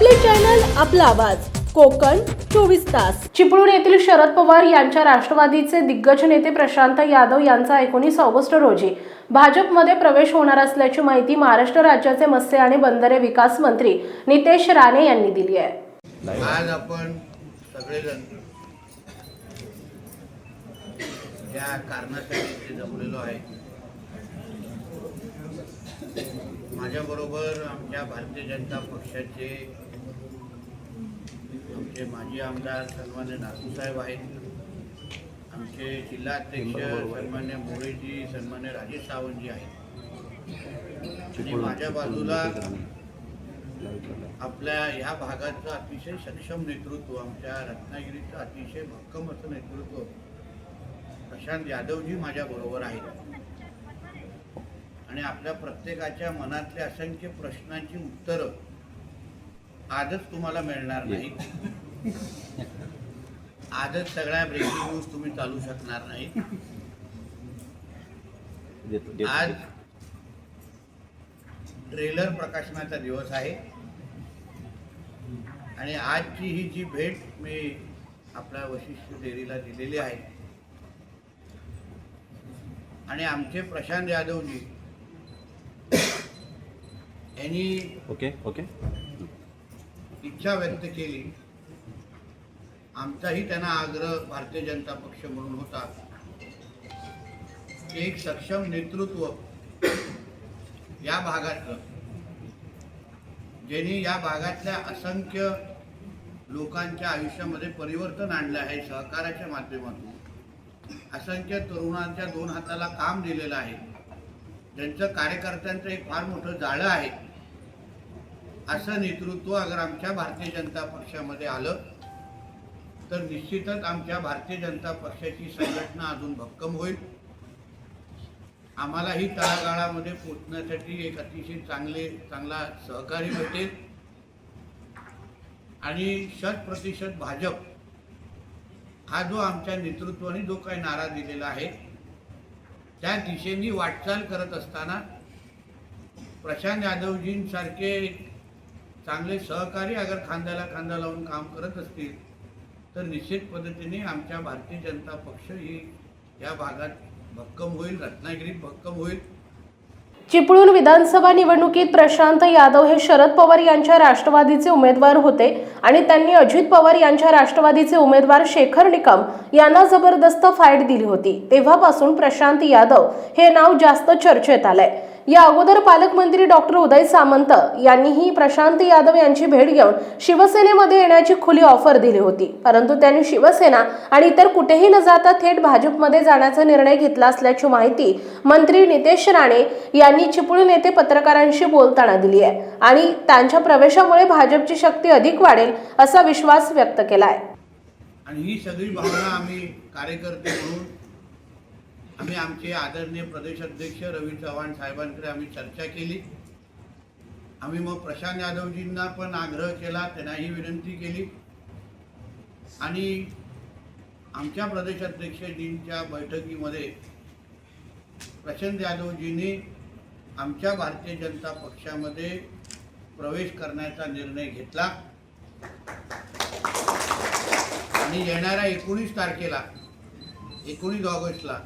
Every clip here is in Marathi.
आपला आवाज. कोकण चोवीस तास. चिपळूण येथील शरद पवार यांच्या राष्ट्रवादीचे दिग्गज नेते प्रशांत यादव यांचा एकोणीस ऑगस्ट रोजी भाजपमध्ये प्रवेश होणार असल्याची माहिती महाराष्ट्र राज्याचे मत्स्य आणि बंदरे विकास मंत्री नितेश राणे यांनी दिली आहे. आज आपण सगळेजण ज्या कारणासाठी इथे जमलेलो आहे. माझ्याबरोबर आमच्या भारतीय जनता पक्षाचे आमचे माजी आमदार सन्मान्य नाथूसाहेब आहेत. आमचे जिल्हाध्यक्ष सन्मान्य मोरेजी सन्मान्य राजेश सावंतजी आहेत. आणि माझ्या बाजूला आपल्या ह्या भागाचं अतिशय सक्षम नेतृत्व आमच्या रत्नागिरीचं अतिशय भक्कम असं नेतृत्व प्रशांत यादवजी माझ्याबरोबर आहेत. आणि आपल्या प्रत्येकाच्या मनातल्या असंख्य प्रश्नांची उत्तरं आजच तुम्हाला मिळणार नाही आजच सगळ्या ब्रेकिंग न्यूज तुम्ही चालू शकणार नाही. आज ट्रेलर प्रकाशनाचा दिवस आहे. आणि आजची ही जी भेट मी आपल्या वशिष्ठ डेअरीला दिलेली आहे. आणि आमचे प्रशांत यादवजी यांनी ओके ओके. इच्छा व्यक्त केली आमचाही त्यांना आग्रह भारतीय जनता पक्ष म्हणून होता. एक सक्षम नेतृत्व या भागातलं ज्यांनी या भागातल्या असंख्य लोकांच्या आयुष्यामध्ये परिवर्तन आणलं आहे सहकार्याच्या माध्यमातून. असंख्य तरुणांच्या दोन हाताला काम दिलेलं आहे. ज्यांचं कार्यकर्त्यांचं एक फार मोठं जाळं आहे. असं नेतृत्व अगर आमच्या भारतीय जनता पक्षामध्ये आलं तर निश्चितच आमच्या भारतीय जनता पक्षाची संघटना अजून भक्कम होईल. आम्हालाही तळागाळामध्ये पोचण्यासाठी एक अतिशय चांगले चांगला सहकार्य भेटेल. आणि शत प्रतिशत भाजप हा जो आमच्या नेतृत्वाने जो काही नारा दिलेला आहे त्या दिशेने वाटचाल करत असताना प्रशांत यादवजींसारखे चांगले सहकारी अगर खांद्याला खांदा लावून काम करत असतील तर निश्चित पद्धतीने आमच्या भारतीय जनता पक्ष ही या भागात भक्कम होईल रत्नागिरीत भक्कम होईल. चिपळूण विधानसभा निवडणुकीत प्रशांत यादव हे शरद पवार यांच्या राष्ट्रवादीचे उमेदवार होते आणि त्यांनी अजित पवार यांच्या राष्ट्रवादीचे उमेदवार शेखर निकम यांना जबरदस्त फाईट दिली होती. तेव्हापासून प्रशांत यादव हे नाव जास्त चर्चेत आलंय. या अगोदर पालकमंत्री डॉक्टर उदय सामंत यांनीही प्रशांत यादव यांची भेट घेऊन शिवसेनेमध्ये येण्याची खुली ऑफर दिली होती. परंतु त्यांनी शिवसेना आणि इतर कुठेही न जाता थेट भाजपमध्ये जाण्याचा निर्णय घेतला असल्याची माहिती मंत्री नितेश राणे यांनी चिपळूण येथे पत्रकारांशी बोलताना दिली आहे आणि त्यांच्या प्रवेशामुळे भाजपची शक्ती अधिक वाढेल असा विश्वास व्यक्त केला आहे आणि ही सगळी भावना आम्ही कार्यकर्ते म्हणून आम्ही आमचे आदरणीय प्रदेश अध्यक्ष रवी चव्हाण साहेबांकडे आम्ही चर्चा केली. आम्ही मग प्रशांत यादवजींना पण आग्रह केला त्यांनाही विनंती केली. आणि आमच्या प्रदेश अध्यक्षजींच्या बैठकीमध्ये प्रशांत यादवजींनी आमच्या भारतीय जनता पक्षामध्ये प्रवेश करण्याचा निर्णय घेतला. आणि येणाऱ्या एकोणीस तारखेला एकोणीस ऑगस्टला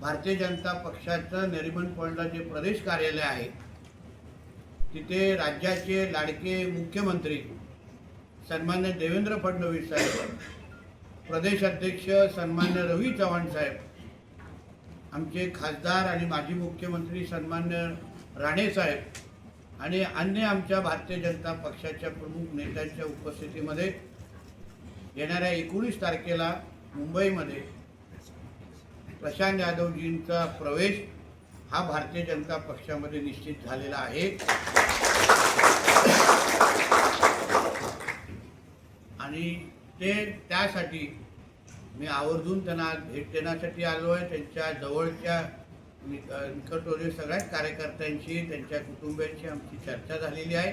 भारतीय जनता पक्षाचं नरिमन पॉईंटला जे प्रदेश कार्यालय आहे तिथे राज्याचे लाडके मुख्यमंत्री सन्मान्य देवेंद्र फडणवीस साहेब प्रदेश अध्यक्ष सन्मान्य रवी चव्हाण साहेब आमचे खासदार आणि माजी मुख्यमंत्री सन्मान्य राणे साहेब आणि अन्य आमच्या भारतीय जनता पक्षाच्या प्रमुख नेत्यांच्या उपस्थितीमध्ये येणाऱ्या एकोणीस तारखेला मुंबईमध्ये प्रशांत यादवजींचा प्रवेश हा भारतीय जनता पक्षामध्ये निश्चित झालेला आहे. आणि ते त्यासाठी मी आवर्जून त्यांना भेट देण्यासाठी आलो आहे. त्यांच्या जवळच्या निक निकटवरील सगळ्याच कार्यकर्त्यांशी त्यांच्या कुटुंबियांशी आमची चर्चा झालेली आहे.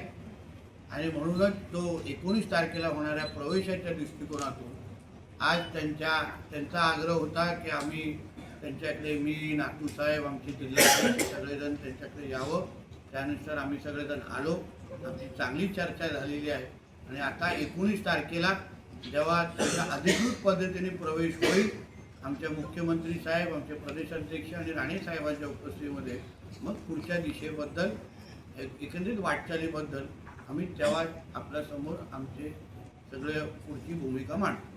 आणि म्हणूनच तो एकोणीस तारखेला होणाऱ्या प्रवेशाच्या दृष्टिकोनातून आज त्यांच्या त्यांचा आग्रह होता की आम्ही त्यांच्याकडे मी नातूसाहेब आमचे जिल्ह्यातले सगळेजण त्यांच्याकडे यावं. त्यानुसार आम्ही सगळेजण आलो. आमची चांगली चर्चा झालेली आहे. आणि आता एकोणीस तारखेला जेव्हा त्याचा अधिकृत पद्धतीने प्रवेश होईल आमच्या मुख्यमंत्री साहेब आमचे प्रदेशाध्यक्ष आणि राणे साहेबांच्या उपस्थितीमध्ये मग पुढच्या दिशेबद्दल एकंदरीत वाटचालीबद्दल आम्ही तेव्हा आपल्यासमोर आमचे सगळे पुढची भूमिका मांडतो